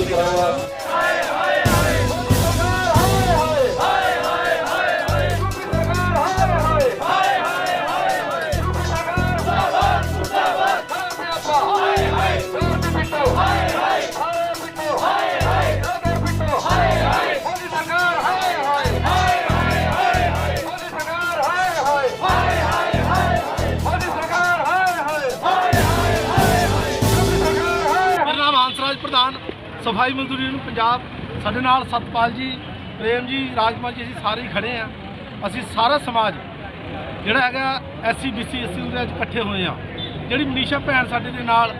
ਮੇਰਾ ਸਫ਼ਾਈ ਮਜ਼ਦੂਰੀ ਯੂਨੀਅਨ ਪੰਜਾਬ ਸਾਡੇ ਨਾਲ ਸਤਪਾਲ ਜੀ, ਪ੍ਰੇਮ ਜੀ ਰਾਜਪਾਲ ਜੀ, ਅਸੀਂ ਸਾਰੇ ਹੀ ਖੜੇ ਆ ਅਸੀਂ ਸਾਰਾ ਸਮਾਜ, ਜਿਹੜਾ ਹੈਗਾ ਐਸਸੀ ਬੀਸੀ ਐਸਸੀ ਉਹਦੇ ਅੱਜ ਇਕੱਠੇ ਹੋਏ ਆ ਜਿਹੜੀ ਮਨੀਸ਼ਾ ਭੈਣ ਸਾਡੇ ਦੇ ਨਾਲ,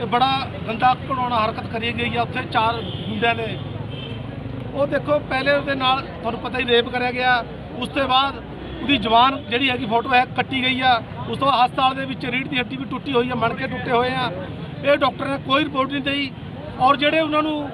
ਇਹ ਬੜਾ ਗੰਦਾ ਘਣਾਉਣਾ ਹਰਕਤ ਕਰੀ ਗਈ ਆ, ਉੱਥੇ ਚਾਰ ਮੁੰਡਿਆਂ ਨੇ। ਉਹ ਦੇਖੋ, ਪਹਿਲੇ ਉਹਦੇ ਨਾਲ ਤੁਹਾਨੂੰ ਪਤਾ ਹੀ ਰੇਪ ਕਰਿਆ ਗਿਆ। ਉਸ ਤੋਂ ਬਾਅਦ ਉਹਦੀ ਜਵਾਨ ਜਿਹੜੀ ਹੈਗੀ ਫੋਟੋ ਹੈ, ਕੱਟੀ ਗਈ ਆ। ਉਸ ਤੋਂ ਬਾਅਦ ਹਸਪਤਾਲ ਦੇ ਵਿੱਚ ਰੀੜ੍ਹ ਦੀ ਹੱਡੀ ਵੀ ਟੁੱਟੀ ਹੋਈ ਆ, ਮਣਕੇ ਟੁੱਟੇ ਹੋਏ ਆ। ਇਹ ਡਾਕਟਰ ਨੇ ਕੋਈ ਰਿਪੋਰਟ ਨਹੀਂ ਦੇਈ। ਔਰ ਜਿਹੜੇ ਉਹਨਾਂ ਨੂੰ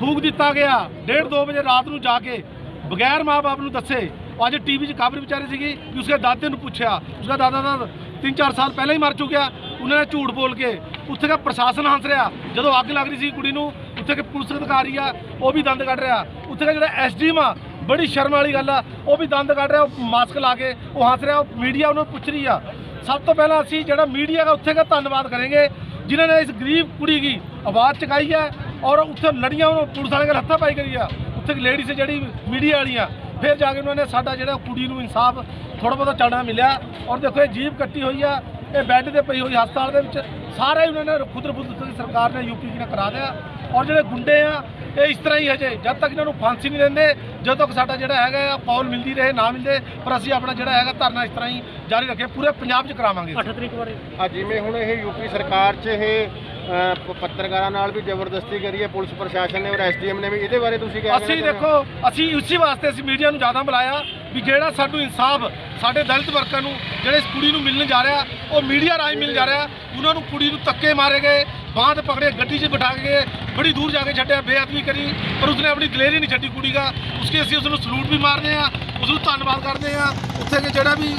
ਫੂਕ ਦਿੱਤਾ ਗਿਆ 1:30 2 ਵਜੇ ਰਾਤ ਨੂੰ ਜਾ ਕੇ ਬਗੈਰ ਮਾਪੇ ਨੂੰ ਦੱਸੇ, ਉਹ ਅੱਜ ਟੀਵੀ 'ਚ ਖਬਰ ਵਿਚਾਰੀ ਸੀਗੀ ਕਿ ਉਸਕੇ ਦਾਦੇ ਨੂੰ ਪੁੱਛਿਆ। ਉਸਦਾ ਦਾਦਾ ਦਾ 3-4 ਸਾਲ ਪਹਿਲਾਂ ਹੀ ਮਰ ਚੁੱਕਿਆ। ਉਹਨਾਂ ਨੇ ਝੂਠ ਬੋਲ ਕੇ ਉੱਥੇ ਦਾ ਪ੍ਰਸ਼ਾਸਨ ਹੰਸ ਰਿਹਾ। ਜਦੋਂ ਅੱਗ ਲੱਗ ਰਹੀ ਸੀ ਕੁੜੀ ਨੂੰ, ਉੱਥੇ ਕੇ ਪੁਲਿਸ ਅਧਿਕਾਰੀ ਆ, ਉਹ ਵੀ ਦੰਦ ਕੱਢ ਰਿਹਾ। ਉੱਥੇ ਦਾ ਜਿਹੜਾ ਐਸਡੀਐਮ ਆ, ਬੜੀ ਸ਼ਰਮ ਵਾਲੀ ਗੱਲ ਆ, ਉਹ ਵੀ ਦੰਦ ਕੱਢ ਰਿਹਾ, ਉਹ ਮਾਸਕ ਲਾ ਕੇ, ਉਹ ਹੱਸ ਰਿਹਾ, ਉਹ ਮੀਡੀਆ ਉਹਨੂੰ ਪੁੱਛ ਰਹੀ ਆ। ਸਭ ਤੋਂ ਪਹਿਲਾਂ ਅਸੀਂ ਜਿਹੜਾ ਮੀਡੀਆ ਦਾ ਉੱਥੇ ਦਾ ਧੰਨਵਾਦ ਕਰਾਂਗੇ, ਜਿਨ੍ਹਾਂ ਨੇ ਇਸ ਗਰੀਬ ਕੁੜੀ ਦੀ ਆਵਾਜ਼ ਚੁਕਾਈ ਹੈ ਔਰ ਉੱਥੇ ਲੜੀਆਂ ਉਹਨੂੰ ਪੁਲਿਸ ਵਾਲੇ ਨਾਲ ਹੱਥਾਂ ਪਾਈ ਕਰੀ ਆ। ਉੱਥੇ ਇੱਕ ਲੇਡੀ ਸੀ ਜਿਹੜੀ ਮੀਡੀਆ ਵਾਲੀਆਂ ਫਿਰ ਜਾ ਕੇ ਉਹਨਾਂ ਨੇ ਸਾਡਾ ਜਿਹੜਾ ਕੁੜੀ ਨੂੰ ਇਨਸਾਫ ਥੋੜਾ ਬਹੁਤਾ ਚੜਨਾ ਮਿਲਿਆ। ਔਰ ਦੇਖੋ ਇਹ ਜੀਬ ਕੱਟੀ ਹੋਈ ਆ ਇਹ ਬੈੱਡ ਤੇ ਪਈ ਹੋਈ ਹਸਪਤਾਲ ਦੇ ਵਿੱਚ। ਸਾਰੇ ਹੀ ਉਹਨਾਂ ਨੇ ਖੁਦਰ ਬੁੱਧ ਸਰਕਾਰ ਨੇ ਯੂਪੀ ਜੀ ਨੇ ਕਰਾ ਦਿਆ। ਔਰ ਜਿਹੜੇ ਗੁੰਡੇ ਆ ਇਹ ਇਸ ਤਰ੍ਹਾਂ ਹੀ ਹਜੇ ਜਦ ਤੱਕ ਇਹਨਾਂ ਨੂੰ ਫਾਂਸੀ ਨਹੀਂ ਦਿੰਦੇ ਜਦੋਂ ਤੱਕ ਸਾਡਾ ਜਿਹੜਾ ਹੈਗਾ ਆ ਕੌਲ ਮਿਲਦੀ ਰਹੇ ਨਾ ਮਿਲਦੇ ਪਰ ਅਸੀਂ ਆਪਣਾ ਜਿਹੜਾ ਹੈਗਾ ਧਰਨਾ ਇਸ ਤਰ੍ਹਾਂ ਹੀ ਜਾਰੀ ਰੱਖੇ ਪੂਰੇ ਪੰਜਾਬ 'ਚ ਕਰਾਵਾਂਗੇ। 8 ਤਰੀਕ ਬਾਰੇ। ਆ ਜਿਵੇਂ ਹੁਣ ਇਹ ਯੂਪੀ ਸਰਕਾਰ 'ਚ ਇਹ ਪੱਤਰਕਾਰਾਂ ਨਾਲ ਵੀ ਜ਼ਬਰਦਸਤੀ ਕਰੀ ਹੈ ਪੁਲਿਸ ਪ੍ਰਸ਼ਾਸਨ ਨੇ ਔਰ ਐਸਡੀਐਮ ਨੇ ਵੀ। ਇਹਦੇ ਬਾਰੇ ਤੁਸੀਂ ਕਿਹਾ ਅਸੀਂ ਦੇਖੋ ਅਸੀਂ ਉਸੇ ਵਾਸਤੇ ਅਸੀਂ ਮੀਡੀਆ ਨੂੰ ਜ਼ਿਆਦਾ ਬੁਲਾਇਆ ਵੀ ਜਿਹੜਾ ਸਾਨੂੰ ਇਨਸਾਫ ਸਾਡੇ ਦਲਿਤ ਵਰਕਰ ਨੂੰ ਜਿਹੜੇ ਇਸ ਕੁੜੀ ਨੂੰ ਮਿਲਣ ਜਾ ਰਿਹਾ ਉਹ ਮੀਡੀਆ ਰਾਹੀਂ ਮਿਲ ਜਾ ਰਿਹਾ ਉਹਨਾਂ ਨੂੰ ਕੁੜੀ ਨੂੰ ਧੱਕੇ ਮਾਰੇ ਗਏ ਬਾਂਹ ਤੇ ਪਕੜੇ ਗੱਡੀ 'ਚ ਬਿਠਾ ਕੇ ਬੜੀ ਦੂਰ ਜਾ ਕੇ ਛੱਡਿਆ ਬੇਅਦਬੀ ਕਰੀ ਪਰ ਉਸਨੇ ਆਪਣੀ ਦਲੇਰੀ ਨਹੀਂ ਛੱਡੀ ਕੁੜੀ ਦਾ। ਉਸਕੇ ਅਸੀਂ ਉਸ ਨੂੰ ਸਲੂਟ ਵੀ ਮਾਰਦੇ ਆ ਉਸ ਨੂੰ ਧੰਨਵਾਦ ਕਰਦੇ ਆ। ਉੱਥੇ ਦੇ ਜਿਹੜਾ ਵੀ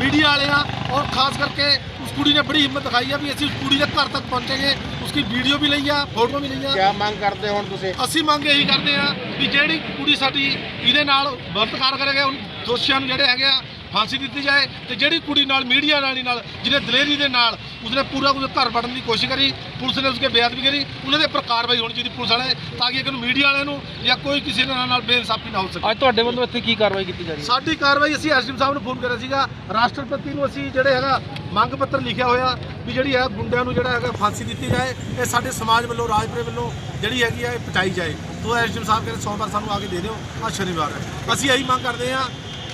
ਮੀਡੀਆ ਵਾਲੇ ਆ ਔਰ ਖਾਸ ਕਰਕੇ ਉਸ ਕੁੜੀ ਨੇ ਬੜੀ ਹਿੰਮਤ ਦਿਖਾਈ ਆ ਵੀ ਅਸੀਂ ਉਸ ਕੁੜੀ ਦੇ ਘਰ ਤੱਕ ਪਹੁੰਚेंगे ਉਸकी ਵੀਡੀਓ ਵੀ ਲਈ ਆ ਫੋਟੋ ਵੀ ਲਈ ਆ। ਕਿਆ ਮੰਗ ਕਰਦੇ ਹੁਣ ਤੁਸੀਂ? ਅਸੀਂ ਮੰਗ ਇਹੀ ਕਰਦੇ ਆ ਵੀ ਜਿਹੜੀ ਕੁੜੀ ਸਾਡੀ ਇਹਦੇ ਨਾਲ ਬਲਤਕਾਰ ਕਰੇਗਾ ਉਹ ਦੋਸ਼ੀਆਂ ਨੂੰ ਜਿਹੜੇ ਹੈਗੇ ਆ ਫਾਂਸੀ ਦਿੱਤੀ ਜਾਏ ਤੇ ਜਿਹੜੀ ਕੁੜੀ ਨਾਲ ਮੀਡੀਆ ਵਾਲੀ ਨਾਲ ਜਿਹਨੇ ਦਲੇਰੀ ਦੇ ਨਾਲ ਉਸਨੇ ਪੂਰਾ ਉਹਦੇ ਘਰ ਵੜਨ ਦੀ ਕੋਸ਼ਿਸ਼ ਕਰੀ ਪੁਲਿਸ ਨੇ ਉਸਕੇ ਬੇਅਦਬੀ ਕਰੀ ਉਹਨਾਂ ਦੇ ਉੱਪਰ ਕਾਰਵਾਈ ਹੋਣੀ ਚਾਹੀਦੀ ਪੁਲਿਸ ਵਾਲੇ ਤਾਂ ਕਿ ਇਹਨੂੰ ਮੀਡੀਆ ਵਾਲਿਆਂ ਨੂੰ ਜਾਂ ਕੋਈ ਕਿਸੇ ਦੇ ਨਾਲ ਬੇਇਨਸਾਫੀ ਨਾ ਹੋ ਸਕੇ। ਅੱਜ ਤੁਹਾਡੇ ਵੱਲੋਂ ਇੱਥੇ ਕੀ ਕਾਰਵਾਈ ਕੀਤੀ ਜਾ ਰਹੀ ਹੈ? ਸਾਡੀ ਕਾਰਵਾਈ ਅਸੀਂ ਐਸਡੀਐਮ ਸਾਹਿਬ ਨੂੰ ਫੋਨ ਕਰਿਆ ਸੀਗਾ ਰਾਸ਼ਟਰਪਤੀ ਨੂੰ ਅਸੀਂ ਜਿਹੜੇ ਹੈਗਾ ਮੰਗ ਪੱਤਰ ਲਿਖਿਆ ਹੋਇਆ ਵੀ ਜਿਹੜੀ ਹੈ ਗੁੰਡਿਆਂ ਨੂੰ ਜਿਹੜਾ ਹੈਗਾ ਫਾਂਸੀ ਦਿੱਤੀ ਜਾਏ ਇਹ ਸਾਡੇ ਸਮਾਜ ਵੱਲੋਂ ਰਾਜਪੁਰੇ ਵੱਲੋਂ ਜਿਹੜੀ ਹੈਗੀ ਆ ਇਹ ਪਹੁੰਚਾਈ ਜਾਏ। ਤੋਂ ਐਸਡੀਐਮ ਸਾਹਿਬ ਕਹਿੰਦੇ ਸੋਮਵਾਰ ਸਾਨੂੰ ਆ ਕੇ ਦੇ ਦਿਓ ਅੱਜ ਸ਼ਨੀਵਾਰ ਹੈ। ਅਸੀਂ ਇਹੀ ਮੰਗ ਕਰਦੇ ਹਾਂ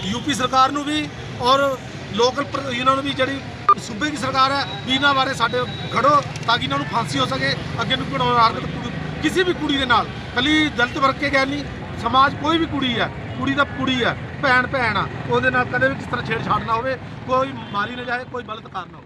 ਯੂਪੀ ਸਰਕਾਰ ਨੂੰ ਵੀ ਔਰ ਲੋਕਲ ਇਹਨਾਂ ਨੂੰ ਵੀ ਜਿਹੜੀ ਸੂਬੇ ਦੀ ਸਰਕਾਰ ਹੈ, ਵੀ ਇਹਨਾਂ ਬਾਰੇ ਸਾਡੇ ਖੜੋ ਤਾਂ ਕਿ ਇਹਨਾਂ ਨੂੰ ਫਾਂਸੀ ਹੋ ਸਕੇ, ਅੱਗੇ ਨੂੰ ਘੜਾਉਣ ਹਰਕਤ ਕੁੜੀ- ਕਿਸੇ ਵੀ ਕੁੜੀ ਦੇ ਨਾਲ, ਕੱਲੀ ਦਲਿਤ ਵਰਗ ਕੇ ਗੱਲ ਨਹੀਂ ਸਮਾਜ ਕੋਈ ਵੀ ਕੁੜੀ ਹੈ, ਕੁੜੀ ਦਾ ਕੁੜੀ ਹੈ, ਭੈਣ ਭੈਣ ਆ, ਉਹਦੇ ਨਾਲ ਕਦੇ ਵੀ ਕਿਸ ਤਰ੍ਹਾਂ ਛੇੜਛਾੜ ਨਾ ਹੋਵੇ, ਕੋਈ ਮਾਰੀ ਨਾ ਜਾਏ, ਕੋਈ ਗਲਤ ਕਾਰਨ ਨਾ ਹੋਵੇ।